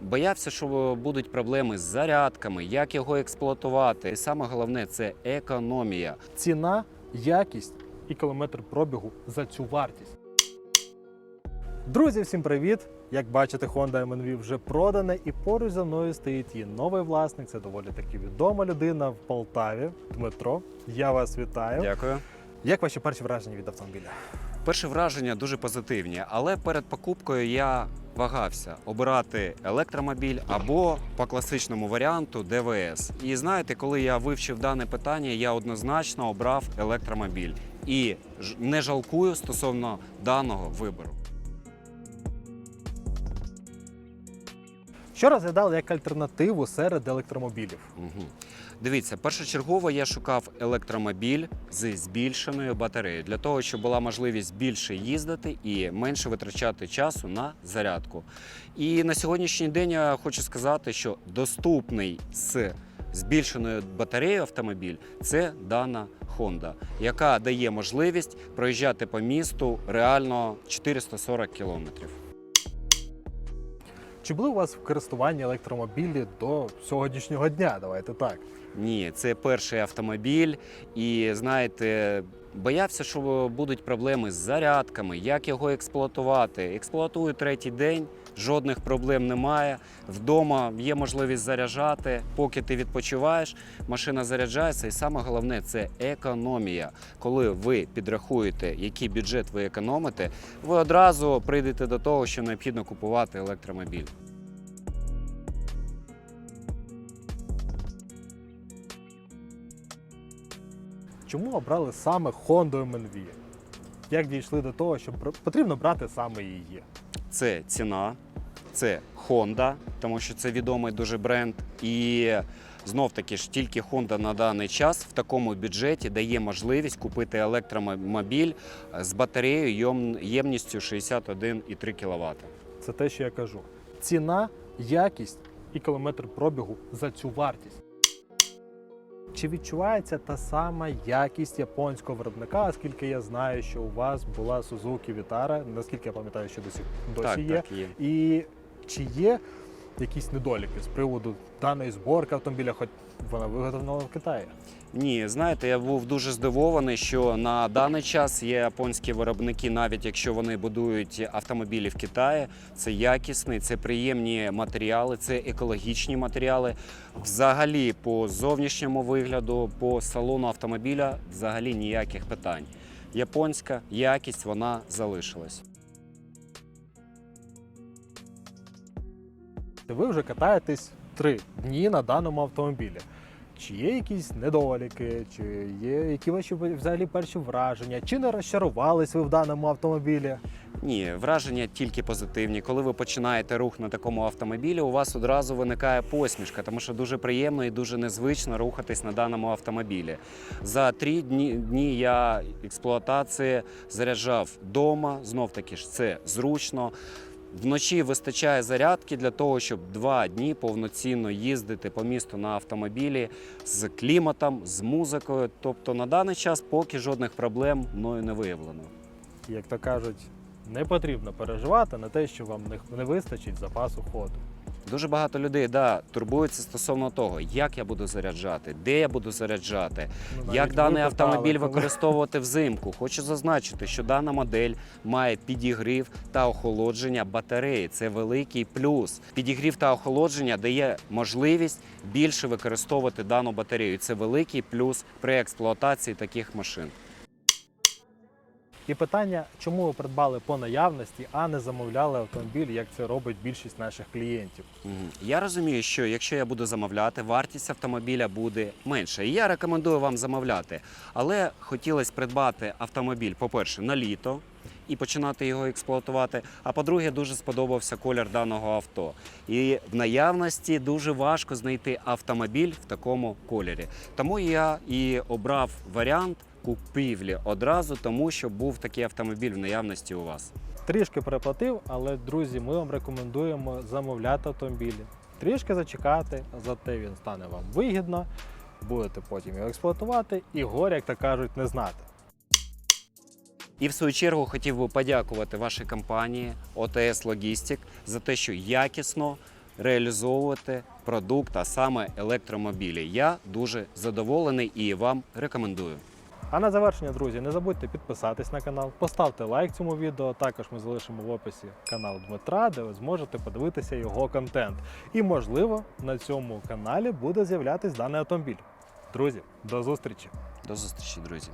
Боявся, що будуть проблеми з зарядками, як його експлуатувати. І саме головне це економія. Ціна, якість і кілометр пробігу за цю вартість. Друзі, всім привіт! Як бачите, Honda MNV вже продана, і поруч за мною стоїть її новий власник. Це доволі таки відома людина в Полтаві, Дмитро. Я вас вітаю. Дякую. Як ваші перші враження від автомобіля? Перші враження дуже позитивні, але перед покупкою я вагався обирати електромобіль або по класичному варіанту ДВС. І знаєте, коли я вивчив дане питання, я однозначно обрав електромобіль і не жалкую стосовно даного вибору. Що розглядали як альтернативу серед електромобілів? Угу. Дивіться, першочергово я шукав електромобіль з збільшеною батареєю для того, щоб була можливість більше їздити і менше витрачати часу на зарядку. І на сьогоднішній день я хочу сказати, що доступний з збільшеною батареєю автомобіль це дана Honda, яка дає можливість проїжджати по місту реально 440 кілометрів. Чи були у вас в користуванні електромобілі до сьогоднішнього дня? Давайте так. Ні, це перший автомобіль, і знаєте, боявся, що будуть проблеми з зарядками, як його експлуатувати. Експлуатую третій день, жодних проблем немає. Вдома є можливість заряджати. Поки ти відпочиваєш, машина заряджається. І саме головне це економія. Коли ви підрахуєте, який бюджет ви економите, ви одразу прийдете до того, що необхідно купувати електромобіль. Чому обрали саме Honda MNV? Як дійшли до того, що потрібно брати саме її? це ціна, це Honda, тому що це відомий дуже бренд. І знов таки ж тільки Honda на даний час в такому бюджеті дає можливість купити електромобіль з батареєю ємністю 61,3 кВт. Це те, що я кажу. Ціна, якість і кілометр пробігу за цю вартість. Чи відчувається та сама якість японського виробника, оскільки я знаю, що у вас була Suzuki Vitara, наскільки я пам'ятаю, що досі, досі Так, є. так є. І чи є якісь недоліки з приводу даної зборки автомобіля, хоч вона виготовлена в Китаї? Ні, знаєте, я був дуже здивований, що на даний час є японські виробники, навіть якщо вони будують автомобілі в Китаї, це якісний, це приємні матеріали, це екологічні матеріали. Взагалі, по зовнішньому вигляду, по салону автомобіля, взагалі ніяких питань. Японська якість вона залишилась. Ви вже катаєтесь три дні на даному автомобілі. Чи є якісь недоліки, чи є які ваші взагалі перші враження, чи не розчарувались ви в даному автомобілі? Ні, враження тільки позитивні. Коли ви починаєте рух на такому автомобілі, у вас одразу виникає посмішка, тому що дуже приємно і дуже незвично рухатись на даному автомобілі. За три дні, дні я експлуатації заряджав вдома. Знов таки ж це зручно. Вночі вистачає зарядки для того, щоб два дні повноцінно їздити по місту на автомобілі з кліматом, з музикою. Тобто на даний час поки жодних проблем мною не виявлено. Як то кажуть, не потрібно переживати на те, що вам не, вистачить запасу ходу. Дуже багато людей да, турбуються стосовно того, як я буду заряджати, де я буду заряджати, Ну, як даний автомобіль коли- використовувати взимку. Хочу зазначити, що дана модель має підігрів та охолодження батареї. Це великий плюс. Підігрів та охолодження дає можливість більше використовувати дану батарею. Це великий плюс при експлуатації таких машин. І питання, чому ви придбали по наявності, а не замовляли автомобіль, як це робить більшість наших клієнтів? Я розумію, що якщо я буду замовляти, вартість автомобіля буде менша. І я рекомендую вам замовляти. Але хотілося придбати автомобіль, по-перше, на літо і починати його експлуатувати. А по-друге, дуже сподобався колір даного авто. І в наявності дуже важко знайти автомобіль в такому кольорі. Тому я і обрав варіант купівлі одразу, тому що був такий автомобіль в наявності у вас. Трішки переплатив, але друзі, ми вам рекомендуємо замовляти автомобілі. Трішки зачекати, зате він стане вам вигідно, будете потім його експлуатувати і горя, як то кажуть, не знати. І в свою чергу хотів би подякувати вашій компанії ОТС Логістик за те, що якісно реалізовувати продукт, а саме електромобілі. Я дуже задоволений і вам рекомендую. А на завершення, друзі, не забудьте підписатись на канал, поставте лайк цьому відео. Також ми залишимо в описі канал Дмитра, де ви зможете подивитися його контент. І, можливо, на цьому каналі буде з'являтись даний автомобіль. Друзі, до зустрічі! До зустрічі, друзі.